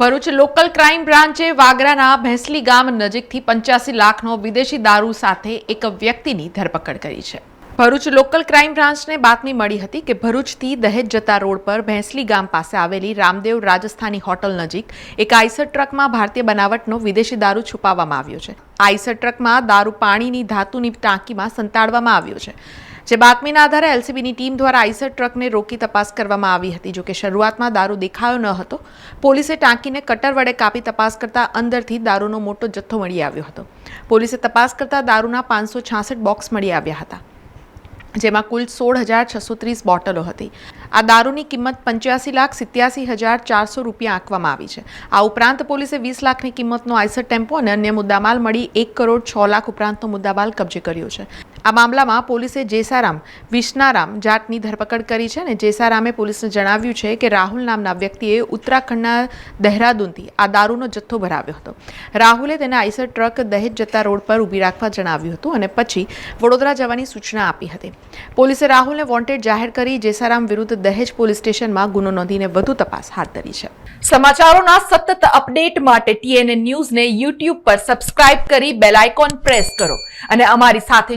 Bharuch local crime બ્રાન્ચે વાગરાના ભેંસલી ગામ નજીકથી પંચ્યાસી લાખનો વિદેશી દારૂ સાથે એક વ્યક્તિની ધરપકડ કરી છે. ભરૂચ લોકલ ક્રાઇમ બ્રાન્ચને બાતમી મળી હતી કે ભરૂચથી દહેજ જતા રોડ પર ભેંસલી ગામ પાસે આવેલી રામદેવ રાજસ્થાની હોટલ નજીક એક આઈસર ટ્રકમાં ભારતીય બનાવટનો વિદેશી દારૂ છુપાવવામાં આવ્યો છે. આઈસર ટ્રકમાં દારૂ પાણીની ધાતુની ટાંકીમાં સંતાડવામાં આવ્યો છે. જે બાતમીના આધારે એલસીબીની ટીમ દ્વારા આઈસર ટ્રકને રોકી તપાસ કરવામાં આવી હતી. જોકે શરૂઆતમાં દારૂ દેખાયો ન હતો. પોલીસે ટાંકીને કટર વડે કાપી તપાસ કરતા અંદરથી દારૂનો મોટો જથ્થો મળી આવ્યો હતો. પોલીસે તપાસ કરતા દારૂના પાંચસો છાસઠ બોક્સ મળી આવ્યા હતા, જેમાં કુલ સોળ હજાર છસો ત્રીસ બોટલો હતી. આ દારૂની કિંમત પંચ્યાસી લાખ સિત્યાસી હજાર ચારસો રૂપિયા આંકવામાં આવી છે. આ ઉપરાંત પોલીસે વીસ લાખની કિંમતનો આઈસર ટેમ્પો અને અન્ય મુદ્દામાલ મળી એક કરોડ છ લાખ ઉપરાંતનો મુદ્દામાલ કબજે કર્યો છે. આ મામલામાં પોલીસે જેસારામ, વિષ્ણારામ જાટની ધરપકડ કરી છે અને જેસારામે પોલીસને જણાવ્યું છે કે રાહુલ નામના વ્યક્તિએ ઉત્તરાખંડના દહેરાદૂનથી આ દારૂનો જથ્થો ભરાવ્યો હતો. રાહુલે તેને આઈસર ટ્રક દહેજ જતા રોડ પર ઊભી રાખવા જણાવ્યું હતું અને પછી વડોદરા જવાની સૂચના આપી હતી. પોલીસે રાહુલને વોન્ટેડ જાહેર કરી જેસારામ વિરુદ્ધ દહેજ પોલીસ સ્ટેશનમાં ગુનો નોંધીને વધુ તપાસ હાથ ધરી છે. સમાચારોના સતત અપડેટ માટે ટીએનએ ન્યૂઝને યુટ્યુબ પર સબસ્ક્રાઇબ કરી બેલ આઇકોન પ્રેસ કરો અને અમારી સાથે